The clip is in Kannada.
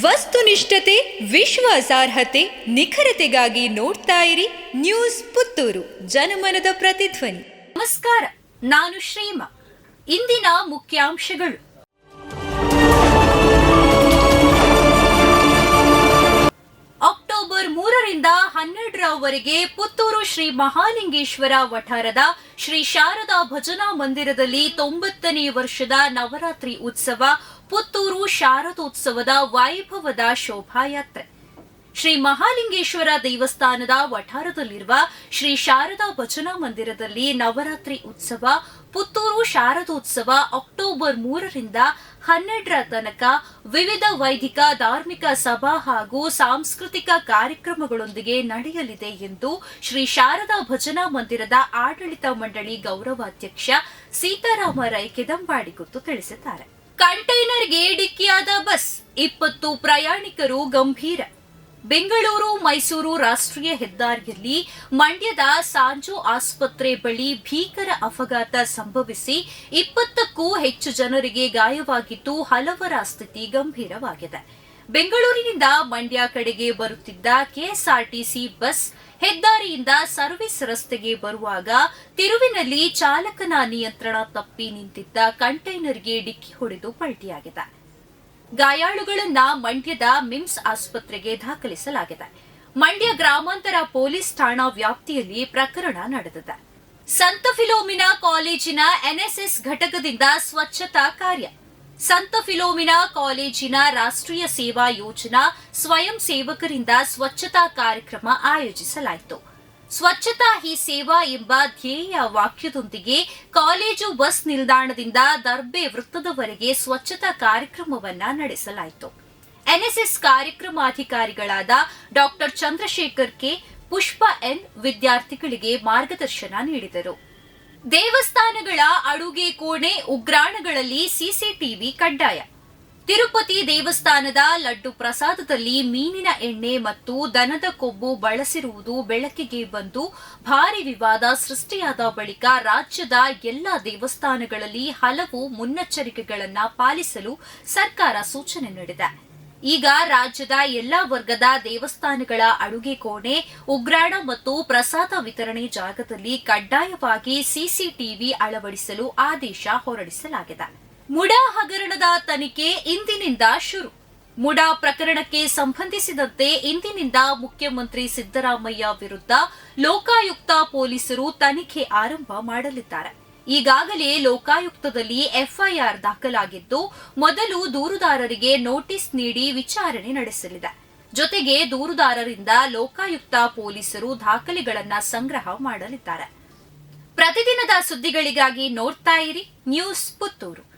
ವಸ್ತುನಿಷ್ಠತೆ ವಿಶ್ವಾಸಾರ್ಹತೆ ನಿಖರತೆಗಾಗಿ ನೋಡ್ತಾ ಇರಿ ನ್ಯೂಸ್ ಪುತ್ತೂರು ಜನಮನದ ಪ್ರತಿಧ್ವನಿ. ನಮಸ್ಕಾರ ನಾನು ಶ್ರೀಮ. ಇಂದಿನ ಮುಖ್ಯಾಂಶಗಳು. ಹನ್ನೆರಡರವರೆಗೆ ಪುತ್ತೂರು ಶ್ರೀ ಮಹಾಲಿಂಗೇಶ್ವರ ವಠಾರದ ಶ್ರೀ ಶಾರದಾ ಭಜನಾ ಮಂದಿರದಲ್ಲಿ ತೊಂಬತ್ತನೇ ವರ್ಷದ ನವರಾತ್ರಿ ಉತ್ಸವ, ಪುತ್ತೂರು ಶಾರದೋತ್ಸವದ ವೈಭವದ ಶೋಭಾಯಾತ್ರೆ. ಶ್ರೀ ಮಹಾಲಿಂಗೇಶ್ವರ ದೇವಸ್ಥಾನದ ವಠಾರದಲ್ಲಿರುವ ಶ್ರೀ ಶಾರದಾ ಭಜನಾ ಮಂದಿರದಲ್ಲಿ ನವರಾತ್ರಿ ಉತ್ಸವ, ಪುತ್ತೂರು ಶಾರದೋತ್ಸವ ಅಕ್ಟೋಬರ್ ಮೂರರಿಂದ ಹನ್ನೆರಡರ ತನಕ ವಿವಿಧ ವೈದಿಕ, ಧಾರ್ಮಿಕ ಸಭಾ ಹಾಗೂ ಸಾಂಸ್ಕೃತಿಕ ಕಾರ್ಯಕ್ರಮಗಳೊಂದಿಗೆ ನಡೆಯಲಿದೆ ಎಂದು ಶ್ರೀ ಶಾರದಾ ಭಜನಾ ಮಂದಿರದ ಆಡಳಿತ ಮಂಡಳಿ ಗೌರವಾಧ್ಯಕ್ಷ ಸೀತಾರಾಮ ರೈ ಕೆದಂಬಾಡಿ ಕುರಿತು ತಿಳಿಸಿದ್ದಾರೆ. ಕಂಟೈನರ್ಗೆ ಡಿಕ್ಕಿಯಾದ ಬಸ್, ಇಪ್ಪತ್ತು ಪ್ರಯಾಣಿಕರು ಗಂಭೀರ. ಬೆಂಗಳೂರು, ಮೈಸೂರು ರಾಷ್ಟ್ರೀಯ ಹೆದ್ದಾರಿಯಲ್ಲಿ ಮಂಡ್ಯದ ಸಾಂಜು ಆಸ್ಪತ್ರೆ ಬಳಿ ಭೀಕರ ಅಪಘಾತ ಸಂಭವಿಸಿ ಇಪ್ಪತ್ತಕ್ಕೂ ಹೆಚ್ಚು ಜನರಿಗೆ ಗಾಯವಾಗಿದ್ದು ಹಲವರ ಸ್ಥಿತಿ ಗಂಭೀರವಾಗಿದೆ. ಬೆಂಗಳೂರಿನಿಂದ ಮಂಡ್ಯ ಕಡೆಗೆ ಬರುತ್ತಿದ್ದ ಕೆಎಸ್ಆರ್ಟಿಸಿ ಬಸ್ ಹೆದ್ದಾರಿಯಿಂದ ಸರ್ವಿಸ್ ರಸ್ತೆಗೆ ಬರುವಾಗ ತಿರುವಿನಲ್ಲಿ ಚಾಲಕನ ನಿಯಂತ್ರಣ ತಪ್ಪಿ ನಿಂತಿದ್ದ ಕಂಟೈನರ್ಗೆ ಡಿಕ್ಕಿ ಹೊಡೆದು ಪಲ್ಟಿಯಾಗಿದೆ. ಗಾಯಾಳುಗಳನ್ನ ಮಂಡ್ಯದ ಮಿಮ್ಸ್ ಆಸ್ಪತ್ರೆಗೆ ದಾಖಲಿಸಲಾಗಿದೆ. ಮಂಡ್ಯ ಗ್ರಾಮಾಂತರ ಪೊಲೀಸ್ ಠಾಣಾ ವ್ಯಾಪ್ತಿಯಲ್ಲಿ ಪ್ರಕರಣ ನಡೆದಿದೆ. ಸಂತ ಫಿಲೋಮಿನಾ ಕಾಲೇಜಿನ ಎನ್ಎಸ್ಎಸ್ ಘಟಕದಿಂದ ಸ್ವಚ್ಛತಾ ಕಾರ್ಯ. ಸಂತ ಫಿಲೋಮಿನಾ ಕಾಲೇಜಿನ ರಾಷ್ಟ್ರೀಯ ಸೇವಾ ಯೋಜನಾ ಸ್ವಯಂ ಸೇವಕರಿಂದ ಸ್ವಚ್ಛತಾ ಕಾರ್ಯಕ್ರಮ ಆಯೋಜಿಸಲಾಯಿತು. ಸ್ವಚ್ಛತಾ ಹಿ ಸೇವಾ ಎಂಬ ಧ್ಯೇಯ ವಾಕ್ಯದೊಂದಿಗೆ ಕಾಲೇಜು ಬಸ್ ನಿಲ್ದಾಣದಿಂದ ದರ್ಬೆ ವೃತ್ತದವರೆಗೆ ಸ್ವಚ್ಛತಾ ಕಾರ್ಯಕ್ರಮವನ್ನ ನಡೆಸಲಾಯಿತು. NSS ಕಾರ್ಯಕ್ರಮಾಧಿಕಾರಿಗಳಾದ doctor Chandrashekhar K. Pushpa N. ವಿದ್ಯಾರ್ಥಿಗಳಿಗೆ ಮಾರ್ಗದರ್ಶನ ನೀಡಿದರು. ದೇವಸ್ಥಾನಗಳ ಅಡುಗೆ ಕೋಣೆ, ಉಗ್ರಾಣಗಳಲ್ಲಿ ಸಿಸಿಟಿವಿ ಕಡ್ಡಾಯ. ತಿರುಪತಿ ದೇವಸ್ಥಾನದ ಲಡ್ಡು ಪ್ರಸಾದದಲ್ಲಿ ಮೀನಿನ ಎಣ್ಣೆ ಮತ್ತು ದನದ ಕೊಬ್ಬು ಬಳಸಿರುವುದು ಬೆಳಕಿಗೆ ಬಂದು ಭಾರಿ ವಿವಾದ ಸೃಷ್ಟಿಯಾದ ಬಳಿಕ ರಾಜ್ಯದ ಎಲ್ಲಾ ದೇವಸ್ಥಾನಗಳಲ್ಲಿ ಹಲವು ಮುನ್ನೆಚ್ಚರಿಕೆಗಳನ್ನು ಪಾಲಿಸಲು ಸರ್ಕಾರ ಸೂಚನೆ ನೀಡಿದೆ. ಈಗ ರಾಜ್ಯದ ಎಲ್ಲಾ ವರ್ಗದ ದೇವಸ್ಥಾನಗಳ ಅಡುಗೆ ಕೋಣೆ, ಉಗ್ರಾಣ ಮತ್ತು ಪ್ರಸಾದ ವಿತರಣೆ ಜಾಗದಲ್ಲಿ ಕಡ್ಡಾಯವಾಗಿ ಸಿಸಿಟಿವಿ ಅಳವಡಿಸಲು ಆದೇಶ ಹೊರಡಿಸಲಾಗಿದೆ. ಮುಡಾ ಹಗರಣದ ತನಿಖೆ ಇಂದಿನಿಂದ ಶುರು. ಮುಡಾ ಪ್ರಕರಣಕ್ಕೆ ಸಂಬಂಧಿಸಿದಂತೆ ಇಂದಿನಿಂದ ಮುಖ್ಯಮಂತ್ರಿ ಸಿದ್ದರಾಮಯ್ಯ ವಿರುದ್ಧ ಲೋಕಾಯುಕ್ತ ಪೊಲೀಸರು ತನಿಖೆ ಆರಂಭ ಮಾಡಲಿದ್ದಾರೆ. ಈಗಾಗಲೇ ಲೋಕಾಯುಕ್ತದಲ್ಲಿ ಎಫ್ಐಆರ್ ದಾಖಲಾಗಿದ್ದು, ಮೊದಲು ದೂರುದಾರರಿಗೆ ನೋಟಿಸ್ ನೀಡಿ ವಿಚಾರಣೆ ನಡೆಸಲಿದೆ. ಜೊತೆಗೆ ದೂರುದಾರರಿಂದ ಲೋಕಾಯುಕ್ತ ಪೊಲೀಸರು ದಾಖಲೆಗಳನ್ನು ಸಂಗ್ರಹ ಮಾಡಲಿದ್ದಾರೆ. ಪ್ರತಿದಿನದ ಸುದ್ದಿಗಳಿಗಾಗಿ ನೋಡ್ತಾ ಇರಿ, ನ್ಯೂಸ್ ಪುತ್ತೂರು.